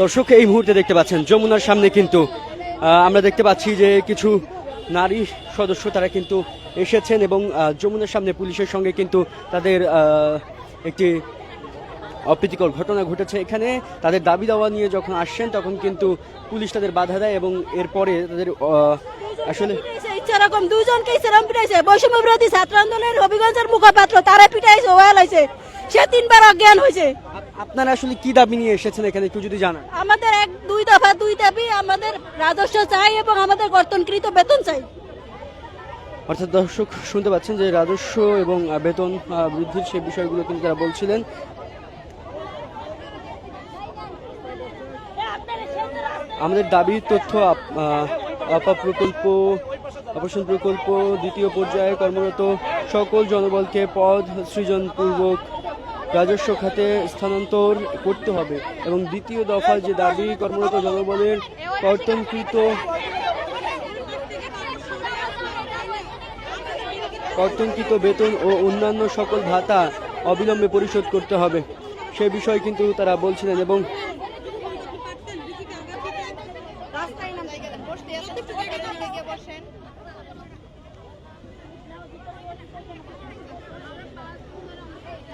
দর্শক, এই মুহূর্তে দেখতে পাচ্ছেন যমুনার সামনে কিন্তু আমরা দেখতে পাচ্ছি যে কিছু নারী সদস্য তারা কিন্তু এসেছেন এবং যমুনার সামনে পুলিশের সঙ্গে কিন্তু তাদের একটি অপ্রীতিকর ঘটনা ঘটেছে। এখানে তাদের দাবি দাওয়া নিয়ে যখন আসছেন, তখন কিন্তু পুলিশ তাদের বাধা দেয় এবং এরপরে তাদের আসলে পিটাইছে ইচ্ছা রকম দুজনকে ইচ্ছারাম পিটাইছে। বৈষম্য ছাত্র আন্দোলনের হবিগঞ্জের মুখপাত্র তারা পিটাইছে ওয়াল সে তিনবার অজ্ঞান হয়েছে। আপনারা আসলে কি দাবি নিয়ে এসেছেন এখানে একটু যদি জানান। আমাদের এক দুই দফা দুই দাবি আমাদের রাজস্ব চাই এবং আমাদের গর্তনকৃত বেতন চাই। অর্থাৎ দর্শক শুনতে পাচ্ছেন যে রাজস্ব এবং বেতন বৃদ্ধির সেই বিষয়গুলো কিন্তু তারা বলছিলেন। আমাদের দাবি তথ্য আপ- প্রকল্প আবাসন প্রকল্প দ্বিতীয় পর্যায়ে কর্মরত সকল জনবলকে পদ সৃজনপূর্বক রাজস্ব খাতে স্থানান্তর করতে হবে এবং দ্বিতীয় দফা যে দাবি কর্মরত জনবলের কর্তনকৃত কর্তনকৃত বেতন ও অন্যান্য সকল ভাতা অবিলম্বে পরিশোধ করতে হবে। সে বিষয়ে কিন্তু তারা বলছিলেন এবং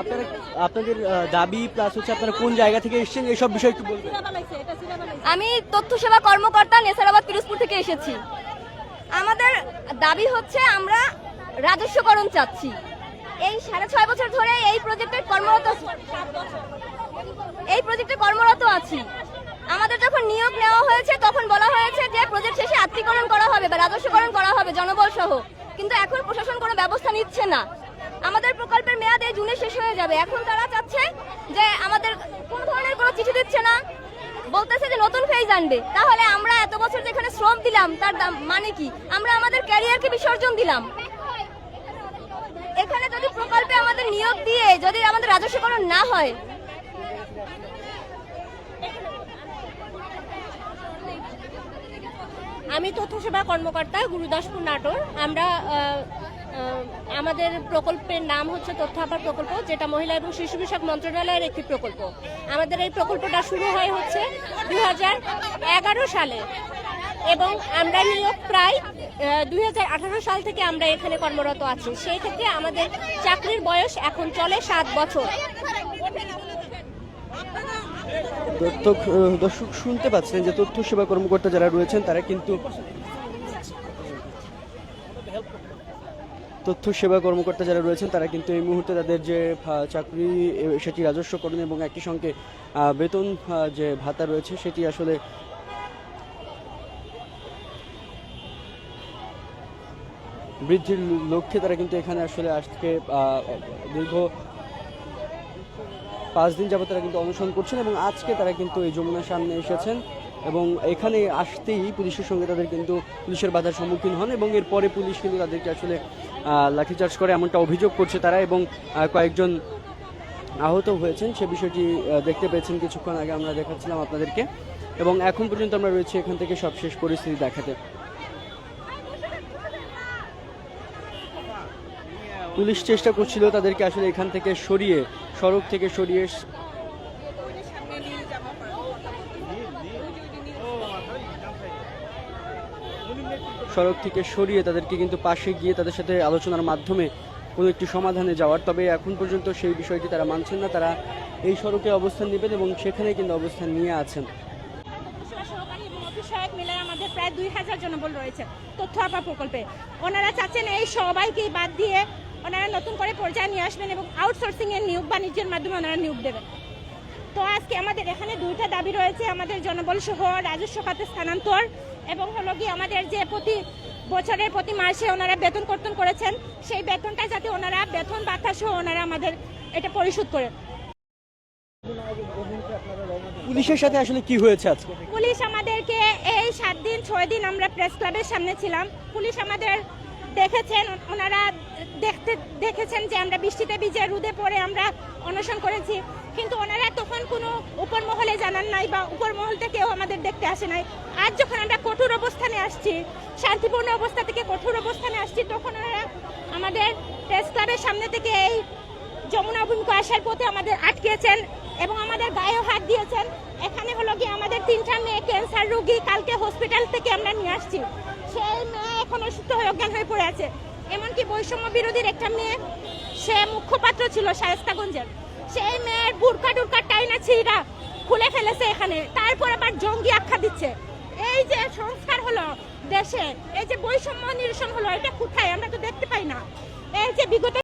আপনারা আপনাদের আহ, দাবি প্লাস হচ্ছে আপনারা কোন জায়গা থেকে এসেছেন এইসব বিষয় একটু বলবেন। আমি তথ্য সেবা কর্মকর্তা নেসারাবাদ পিরোজপুর থেকে এসেছি। আমাদের দাবি হচ্ছে আমরা রাজস্বকরণ চাচ্ছি। এই সাড়ে ছয় বছর ধরে এই প্রজেক্টের কর্মরত এই প্রজেক্টে কর্মরত আছি। আমাদের যখন নিয়োগ নেওয়া হয়েছে তখন বলা হয়েছে যে প্রজেক্ট শেষে আত্মীকরণ করা হবে বা রাজস্বকরণ করা হবে জনবল সহ। কিন্তু এখন প্রশাসন কোনো ব্যবস্থা নিচ্ছে না। আমাদের প্রকল্পের মেয়াদ এই জুনে শেষ হয়ে যাবে। এখন তারা চাচ্ছে যে আমাদের কোনো ধরনের কোনো চিঠি দিচ্ছে না। বলতেছে যে নতুন ফেজ আনবে। তাহলে আমরা এত বছর যেখানে শ্রম দিলাম, তার দাম মানে কি? আমরা আমাদের ক্যারিয়ারকে বিসর্জন দিলাম। এখানে যদি প্রকল্পে আমাদের নিয়োগ দিয়ে যদি আমাদের রাজস্বকরণ না হয়, আমি তথ্য সেবা কর্মকর্তা গুরুদাসপুর নাটোর। আমরা আমাদের প্রকল্পের নাম হচ্ছে তথ্য আপার প্রকল্প, যেটা মহিলা এবং শিশু বিষয়ক মন্ত্রণালয়ের একটি প্রকল্প। আমাদের এই প্রকল্পটা শুরু হয় হচ্ছে দু হাজার এগারো সালে এবং আমরা নিয়োগ প্রায় দু হাজার আঠারো সাল থেকে আমরা এখানে কর্মরত আছি। সেই ক্ষেত্রে আমাদের চাকরির বয়স এখন চলে সাত বছর। দর্শক দর্শক শুনতে পাচ্ছেন যে তথ্য সেবা কর্মকর্তা যারা রয়েছেন, তারা কিন্তু তথ্য সেবা কর্মকর্তা যারা রয়েছেন, তারা কিন্তু এই মুহূর্তে তাদের যে চাকরি সেটি রাজস্বকরণ এবং একই সঙ্গে বেতন যে ভাতা রয়েছে, সেটি আসলে বৃদ্ধির লক্ষ্যে তারা কিন্তু এখানে আসলে আজকে দীর্ঘ পাঁচ দিন যাবত তারা কিন্তু অনশন করছেন এবং আজকে তারা কিন্তু এই যমুনার সামনে এসেছেন। এবং এখানে আসতেই পুলিশের সঙ্গে তাদের কিন্তু পুলিশের বাধার সম্মুখীন হন এবং এরপরে পুলিশ কিন্তু তাদেরকে আসলে লাঠিচার্জ করে এমনটা অভিযোগ করছে তারা এবং কয়েকজন আহত হয়েছেন। সে বিষয়টি দেখতে পেয়েছেন কিছুক্ষণ আগে আমরা দেখাচ্ছিলাম আপনাদেরকে। এবং এখন পর্যন্ত আমরা রয়েছি এখান থেকে সবশেষ পরিস্থিতি দেখাতে। পুলিশ চেষ্টা করছিল তাদেরকে আসলে এখান থেকে সরিয়ে, সড়ক থেকে সরিয়ে স- সড়ক থেকে সরিয়ে তাদেরকে কিন্তু পাশে গিয়ে তাদের সাথে আলোচনার মাধ্যমে কোনো একটি সমাধানে যাওয়ার। তবে এখন পর্যন্ত সেই বিষয়টি তারা মানছেন না। তারা এই সড়কে অবস্থান নেবেন এবং সেখানে কিন্তু অবস্থান নিয়ে আছেন। আমাদের প্রায় দুই হাজার জনবল রয়েছে তথ্য প্রকল্পে। ওনারা চাচ্ছেন এই সবাইকে বাদ দিয়ে ওনারা নতুন করে পর্যায়ে নিয়ে আসবেন এবং নিয়োগ বাণিজ্যের মাধ্যমে ওনারা নিয়োগ দেবেন। তো আজকে আমাদের এখানে দুইটা দাবি রয়েছে আমাদের জনবল সহ রাজস্ব খাতে স্থানান্তর এবং হলো কি আমাদের যে প্রতি বছরের প্রতি মাসে ওনারা বেতন কর্তন করেছেন সেই বেতনটা যাতে ওনারা বেতন বাতা সহ ওনারা আমাদের এটা পরিশোধ করে পুলিশের সাথে আসলে কি হয়েছে আজকে? পুলিশ আমাদেরকে এই সাত দিন ছয় দিন আমরা প্রেস ক্লাবের সামনে ছিলাম। পুলিশ আমাদের দেখেছেন ওনারা দেখতে দেখেছেন যে আমরা বৃষ্টিতে ভিজে রুদে পড়ে আমরা অনশন করেছি। কিন্তু ওনারা তখন কোনো উপর মহলে জানান নাই বা উপর মহল থেকেও আমাদের দেখতে আসে নাই। আজ যখন আমরা কঠোর অবস্থানে আসছি, শান্তিপূর্ণ অবস্থা থেকে কঠোর অবস্থানে আসছি, তখন ওনারা আমাদের প্রেস ক্লাবের সামনে থেকে এই যমুনা অভিমুখে আসার পথে আমাদের আটকেছেন এবং আমাদের গায়েও হাত দিয়েছেন। এখানে হলো কি আমাদের তিনটা মেয়ে ক্যান্সার রোগী কালকে হসপিটাল থেকে আমরা নিয়ে আসছি। সেই মেয়ে এখন অসুস্থ হয়ে অজ্ঞান হয়ে পড়ে আছে। এমনকি বৈষম্য বিরোধীর একটা মেয়ে, সে মুখ্যপাত্র ছিল শায়স্তাগঞ্জের। সেই মেয়ের বুরকা টুরকা টাইনা ছিঁড়া খুলে ফেলেছে এখানে। তারপর আবার জঙ্গি আখ্যা দিচ্ছে। এই যে সংস্কার হলো দেশে, এই যে বৈষম্য নিরসন হলো, এটা কোথায়? আমরা তো দেখতে পাই না। এই যে বিগত